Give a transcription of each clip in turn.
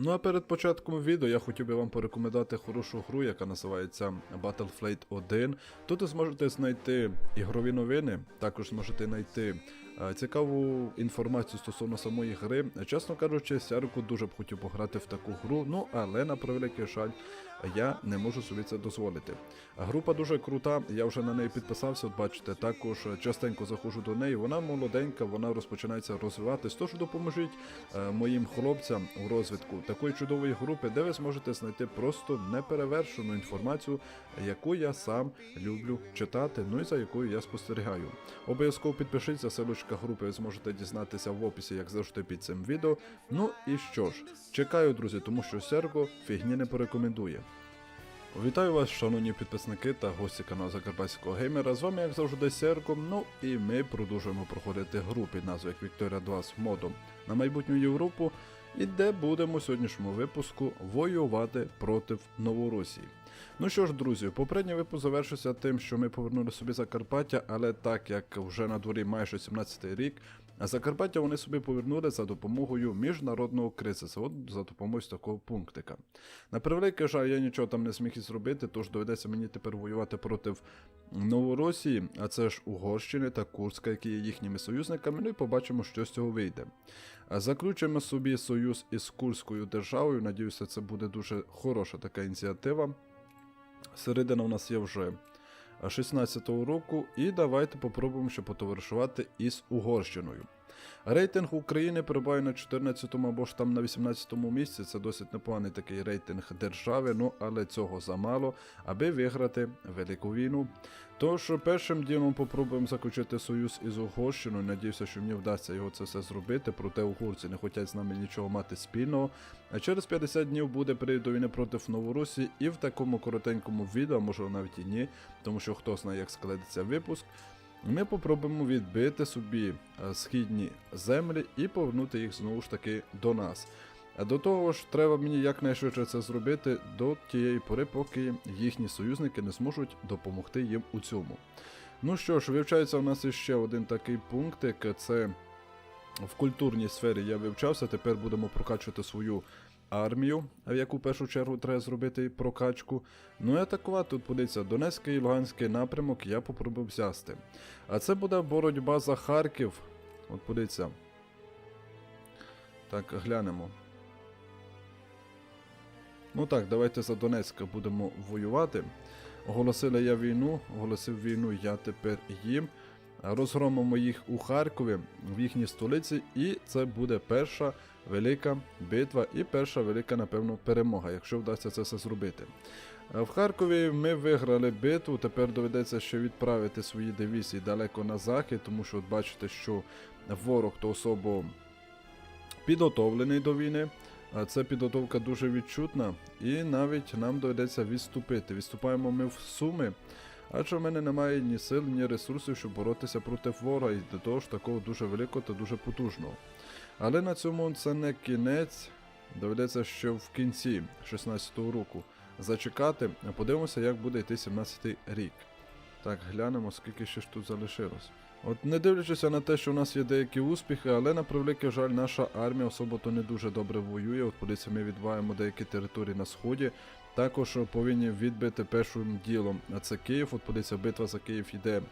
Ну а перед початком відео я хотів би вам порекомендувати хорошу гру, яка називається Battleflight 1. Тут ви зможете знайти ігрові новини, також зможете знайти е, цікаву інформацію стосовно самої гри. Чесно кажучи, Сярку дуже б хотів пограти в таку гру, ну але на превеликий жаль, я не можу собі це дозволити. Група дуже крута, я вже на неї підписався, от бачите, також частенько заходжу до неї. Вона молоденька, вона розпочинається розвиватись. Тож допоможіть е, моїм хлопцям у розвитку такої чудової групи, де ви зможете знайти просто неперевершену інформацію, яку я сам люблю читати, ну і за якою я спостерігаю. Обов'язково підпишіться, селочка групи ви зможете дізнатися в описі, як завжди під цим відео. Ну і що ж, чекаю, друзі, тому що Серго фігні не порекомендує. Вітаю вас, шановні підписники та гості каналу Закарпатського геймера. З вами, як завжди, Серко. Ну і ми продовжуємо проходити гру під назвою Victoria 2 з модом на майбутню Європу, і де будемо в сьогоднішньому випуску воювати проти Новоросії. Ну що ж, друзі, попередній випуск завершився тим, що ми повернули собі Закарпаття, але так як вже на дворі майже 17-й рік, а Закарпаття вони собі повернули за допомогою міжнародного кризису, от за допомогою такого пунктика. На превеликий жаль, я нічого там не зміг і зробити, тож доведеться мені тепер воювати проти Новоросії, а це ж Угорщини та Курська, які є їхніми союзниками. Ну і побачимо, що з цього вийде. Заключимо собі союз із Курською державою. Надіюся, це буде дуже хороша така ініціатива. Середина у нас є вже 16-го року, і давайте попробуємо ще потоваришувати із Угорщиною. Рейтинг України перебуває на 14-му або ж там на 18-му місці. Це досить непоганий такий рейтинг держави, ну але цього замало, аби виграти велику війну. Тож першим ділом попробуємо заключити союз із Угорщиною. Надіюся, що мені вдасться його це все зробити. Проте угорці не хочуть з нами нічого мати спільного. А через 50 днів буде період до війни проти Новоросії, і в такому коротенькому відео, може навіть і ні, тому що хто знає, як складеться випуск. Ми попробуємо відбити собі е, східні землі і повернути їх знову ж таки до нас. А До того ж, треба мені якнайшвидше це зробити до тієї пори, поки їхні союзники не зможуть допомогти їм у цьому. Ну що ж, вивчається у нас іще один такий пунктик. Це в культурній сфері я вивчався. Тепер будемо прокачувати свою армію, в яку в першу чергу треба зробити прокачку. Ну і атакувати тут подивіться, Донецький і Луганський напрямок я попробую взяти. А це буде боротьба за Харків. От подивіться. Так, глянемо. Ну так, давайте за Донецька будемо воювати. Оголосила я війну, оголосив війну я тепер їм. Розгромимо їх у Харкові, в їхній столиці, і це буде перша велика битва і перша велика, напевно, перемога, якщо вдасться це все зробити. Е, В Харкові ми виграли битву, тепер доведеться ще відправити свої дивізії далеко на захід, тому що от бачите, що ворог то особо підготовлений до війни. Ця підготовка дуже відчутна, і навіть нам доведеться відступити. Відступаємо ми в Суми, адже в мене немає ні сил, ні ресурсів, щоб боротися проти ворога і до того ж такого дуже великого та дуже потужного. Але на цьому це не кінець. Доведеться ще в кінці 16-го року зачекати. Подивимося, як буде йти 17-й рік. Так, глянемо, скільки ще ж тут залишилось. От не дивлячись на те, що у нас є деякі успіхи, але на превеликий жаль, наша армія особо то не дуже добре воює. От подивіться, ми відбуваємо деякі території на сході. Також повинні відбити першим ділом. А це Київ. От подивіться, битва за Київ йде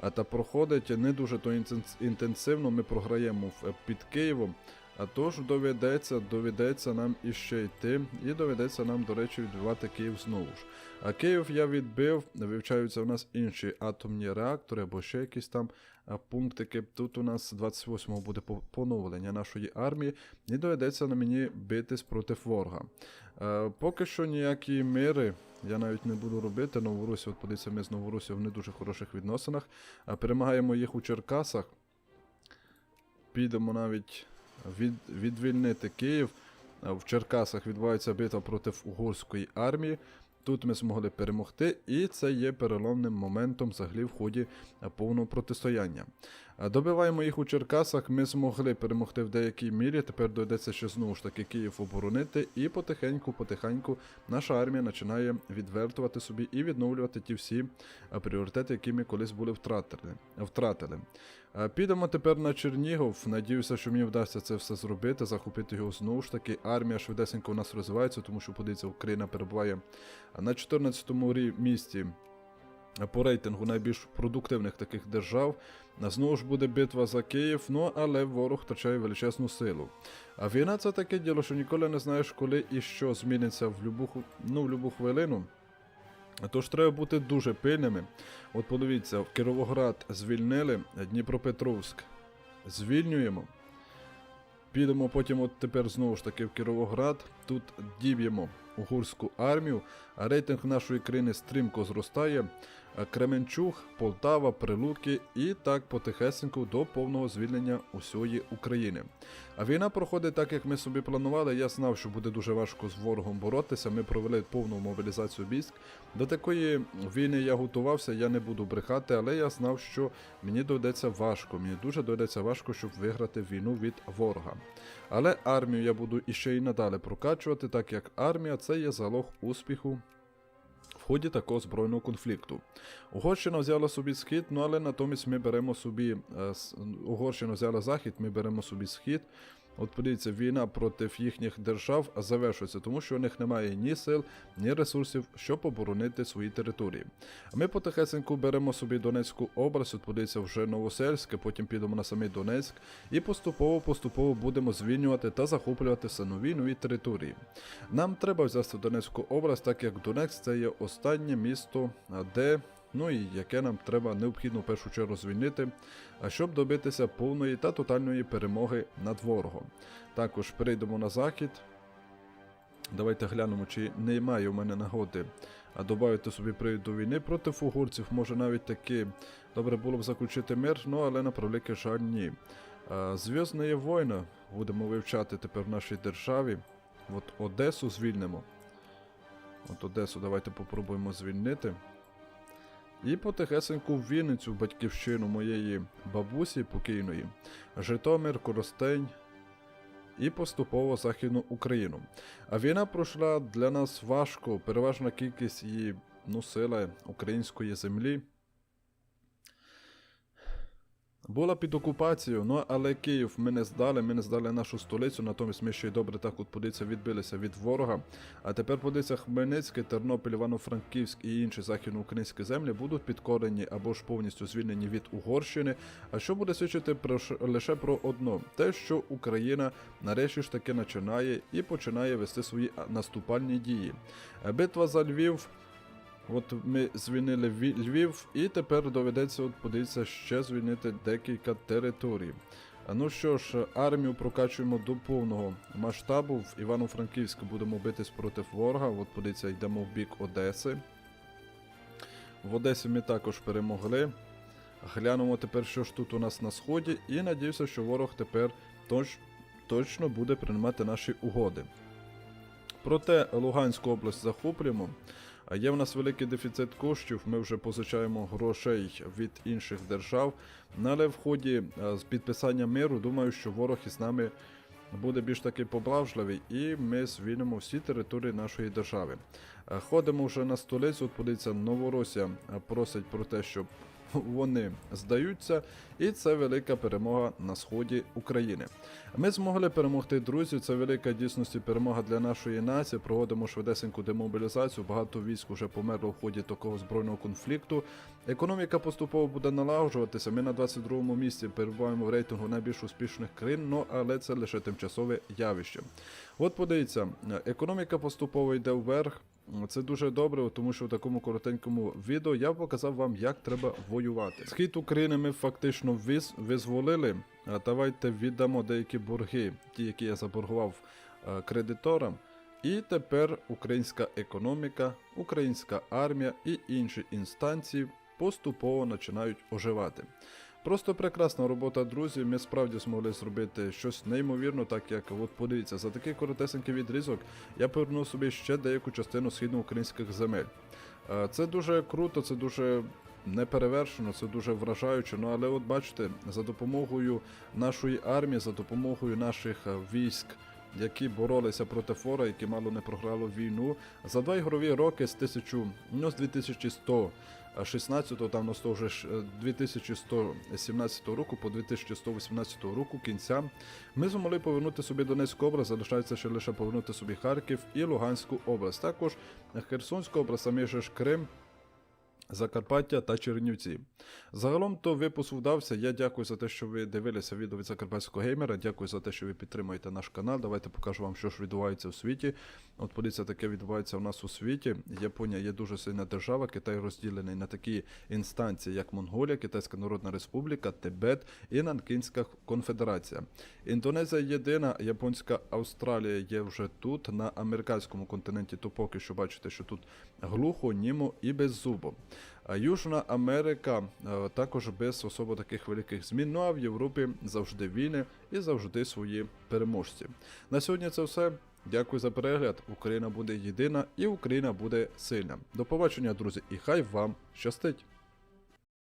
а та проходить не дуже то інтенсивно. Ми програємо під Києвом. А тож доведеться, доведеться нам іще йти, і доведеться нам, до речі, відбивати Київ знову ж. А Київ я відбив, вивчаються у нас інші атомні реактори або ще якісь там пунктики. Тут у нас 28-го буде поновлення нашої армії, і доведеться на мені битись проти ворога. Е, поки що ніякі мири я навіть не буду робити. Новорусі, от подивіться, ми з Новорусів в не дуже хороших відносинах. А перемагаємо їх у Черкасах. Підемо навіть від, відвільнити Київ. А В Черкасах відбувається битва проти угорської армії. Тут ми змогли перемогти, і це є переломним моментом взагалі в ході е, повного протистояння. Добиваємо їх у Черкасах. Ми змогли перемогти в деякій мірі. Тепер доведеться ще знову ж таки Київ оборонити. І потихеньку, потихеньку наша армія починає відвертувати собі і відновлювати ті всі пріоритети, які ми колись були втратили. втратили. Підемо тепер на Чернігов. Надіюся, що мені вдасться це все зробити, захопити його знову ж таки. Армія швидесенько у нас розвивається, тому що подивіться, Україна перебуває на 14-му рі- місці по рейтингу найбільш продуктивних таких держав. Знову ж буде битва за Київ, ну але ворог втрачає величезну силу. А війна це таке діло, що ніколи не знаєш, коли і що зміниться в любу, ну, в любу хвилину. Тож треба бути дуже пильними. От подивіться, Кіровоград звільнили, Дніпропетровськ звільнюємо. Підемо потім, от тепер знову ж таки в Кіровоград. Тут діб'ємо угорську армію, а рейтинг нашої країни стрімко зростає. Кременчуг, Полтава, Прилуки і так потихесеньку до повного звільнення усієї України. А війна проходить так, як ми собі планували. Я знав, що буде дуже важко з ворогом боротися. Ми провели повну мобілізацію військ. До такої війни я готувався, я не буду брехати, але я знав, що мені доведеться важко. Мені дуже доведеться важко, щоб виграти війну від ворога. Але армію я буду іще й надалі прокачувати, так як армія це є залог успіху ході такого збройного конфлікту. Угорщина взяла собі схід, ну але натомість ми беремо собі е, Угорщина взяла захід, ми беремо собі схід. От подивіться, війна проти їхніх держав завершується, тому що у них немає ні сил, ні ресурсів, щоб оборонити свої території. А ми потихесеньку беремо собі Донецьку область, от подивіться вже Новосельське, потім підемо на самий Донецьк, і поступово-поступово будемо звільнювати та захоплювати все нові нові території. Нам треба взяти Донецьку область, так як Донецьк це є останнє місто, де ну і яке нам треба необхідно в першу чергу звільнити, а щоб добитися повної та тотальної перемоги над ворогом. Також перейдемо на захід. Давайте глянемо, чи немає у мене нагоди додати собі привід до війни проти угорців. Може навіть таки добре було б заключити мир, ну але на превеликий жаль ні. Зв'язна війна будемо вивчати тепер в нашій державі. От Одесу звільнимо. От Одесу давайте попробуємо звільнити. І потихесеньку в Вінницю, в батьківщину моєї бабусі покійної, Житомир, Коростень і поступово Західну Україну. А війна пройшла для нас важко, переважна кількість її носила української землі. Була під окупацією, ну але Київ ми не здали, ми не здали нашу столицю, натомість ми ще й добре так от подивіться, відбилися від ворога. А тепер подивіться, Хмельницький, Тернопіль, Івано-Франківськ і інші західноукраїнські землі будуть підкорені або ж повністю звільнені від Угорщини. А що буде свідчити про лише про одно: те, що Україна нарешті ж таки починає і починає вести свої наступальні дії. Битва за Львів. От ми звільнили Львів, і тепер доведеться, от подивіться, ще звільнити декілька територій. Ну що ж, армію прокачуємо до повного масштабу. В Івано-Франківську будемо битись проти ворога. От подивіться, йдемо в бік Одеси. В Одесі ми також перемогли. Глянемо тепер, що ж тут у нас на сході, і надіюся, що ворог тепер точ, точно буде приймати наші угоди. Проте Луганську область захоплюємо. А є в нас великий дефіцит коштів. Ми вже позичаємо грошей від інших держав. Але в ході е, з підписання миру, думаю, що ворог із нами буде більш таки поблажливий, і ми звільнимо всі території нашої держави. Е, Ходимо вже на столицю. От подивіться, Новоросія е, просить про те, щоб вони здаються, і це велика перемога на сході України. Ми змогли перемогти друзів. Це велика дійсності перемога для нашої нації. Проводимо швидесеньку демобілізацію. Багато військ вже померло в ході такого збройного конфлікту. Економіка поступово буде налагоджуватися. Ми на 22-му місці перебуваємо в рейтингу найбільш успішних країн, ну але це лише тимчасове явище. От подивіться, економіка поступово йде вверх. Це дуже добре, тому що в такому коротенькому відео я показав вам, як треба воювати. Схід України ми фактично виз, визволили. Давайте віддамо деякі борги, ті, які я заборгував е, кредиторам. І тепер українська економіка, українська армія і інші інстанції поступово починають оживати. Просто прекрасна робота, друзі. Ми справді змогли зробити щось неймовірно, так як от подивіться, за такий коротесенький відрізок я повернув собі ще деяку частину східноукраїнських земель. Е, Це дуже круто, це дуже не перевершено, це дуже вражаюче. Ну але от бачите, за допомогою нашої армії, за допомогою наших е, військ, які боролися проти фора, які мало не програли війну, за два ігрові роки з 1000, ну, з 2100 16 там нас то вже е, 2117 року по 2118 року кінця ми змогли повернути собі Донецьку область, залишається ще лише повернути собі Харків і Луганську область. Також Херсонську область, самі ж Крим. Закарпаття та Чернівці. Загалом то випуск вдався. Я дякую за те, що ви дивилися відео від Закарпатського геймера. Дякую за те, що ви підтримуєте наш канал. Давайте покажу вам, що ж відбувається в світі. От подивіться, таке відбувається у нас у світі. Японія є дуже сильна держава. Китай розділений на такі інстанції, як Монголія, Китайська Народна Республіка, Тибет і Нанкінська конфедерація. Індонезія єдина, японська Австралія є вже тут, на американському континенті. То поки що бачите, що тут глухо, німо і беззубо. Южна Америка е, також без особо таких великих змін. Ну а в Європі завжди війни і завжди свої переможці. На сьогодні це все. Дякую за перегляд. Україна буде єдина і Україна буде сильна. До побачення, друзі, і хай вам щастить!